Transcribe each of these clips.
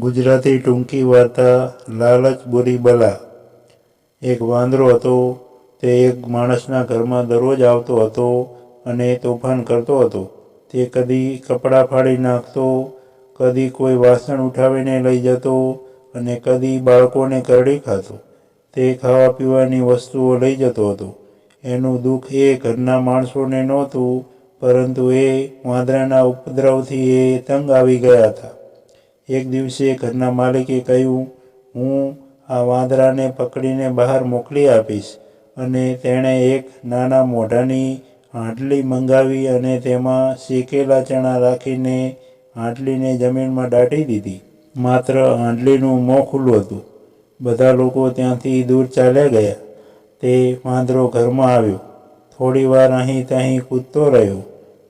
ગુજરાતી ટૂંકી વાર્તા લાલચ બુરી બલા. એક વાંદરો હતો, તે એક માણસના ઘરમાં દરરોજ આવતો હતો અને તોફાન કરતો હતો. તે કદી કપડાં ફાડી નાખતો, કદી કોઈ વાસણ ઉઠાવીને લઈ જતો અને કદી બાળકોને કરડી ખાતો. તે ખાવા પીવાની વસ્તુઓ લઈ જતો હતો. એનું દુઃખ એ ઘરના માણસોને નહોતું, પરંતુ એ વાંદરાના ઉપદ્રવથી એ તંગ આવી ગયા હતા. એક દિવસે ઘરના માલિકે કહ્યું, હું આ વાંદરાને પકડીને બહાર મોકલી આપીશ. અને તેણે એક નાના મોઢાની હાંડલી મંગાવી અને તેમાં શેકેલા ચણા રાખીને હાંડલીને જમીનમાં દાટી દીધી. માત્ર હાંડલીનું મોં ખુલ્લું હતું. બધા લોકો ત્યાંથી દૂર ચાલ્યા ગયા. તે વાંદરો ઘરમાં આવ્યો. થોડી વાર અહીં ત્યાં કૂદતો રહ્યો.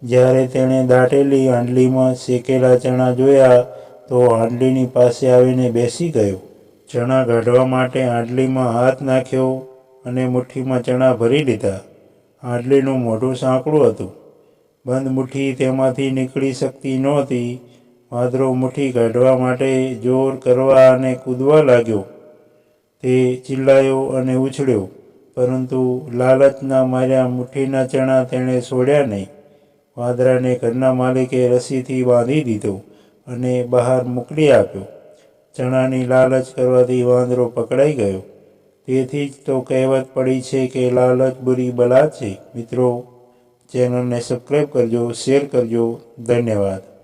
જ્યારે તેણે દાટેલી હાંડલીમાં શેકેલા ચણા જોયા તો હાંડલીની પાસે આવીને બેસી ગયો. ચણા કાઢવા માટે હાંડલીમાં હાથ નાખ્યો અને મુઠ્ઠીમાં ચણા ભરી લીધા હાંડલીનું મોઢું સાંકડું હતું. બંધ મુઠ્ઠી તેમાંથી નીકળી શકતી નહોતી. માદરો મુઠ્ઠી કાઢવા માટે જોર કરવા અને કૂદવા લાગ્યો. તે ચિલ્લાયો અને ઉછળ્યો, પરંતુ લાલચના માર્યા મુઠ્ઠીના ચણા તેણે છોડ્યા નહીં. વાદરાને ઘરના માલિકે રસીથી બાંધી દીધો. અને બહાર મોકલી આપ્યો. ચણાની લાલચ કરવાથી વાંદરો પકડાઈ ગયો. તેથી જ તો કહેવત પડી છે કે લાલચ બુરી બલા છે. મિત્રો, ચેનલને સબસ્ક્રાઈબ કરજો, શેર કરજો. ધન્યવાદ.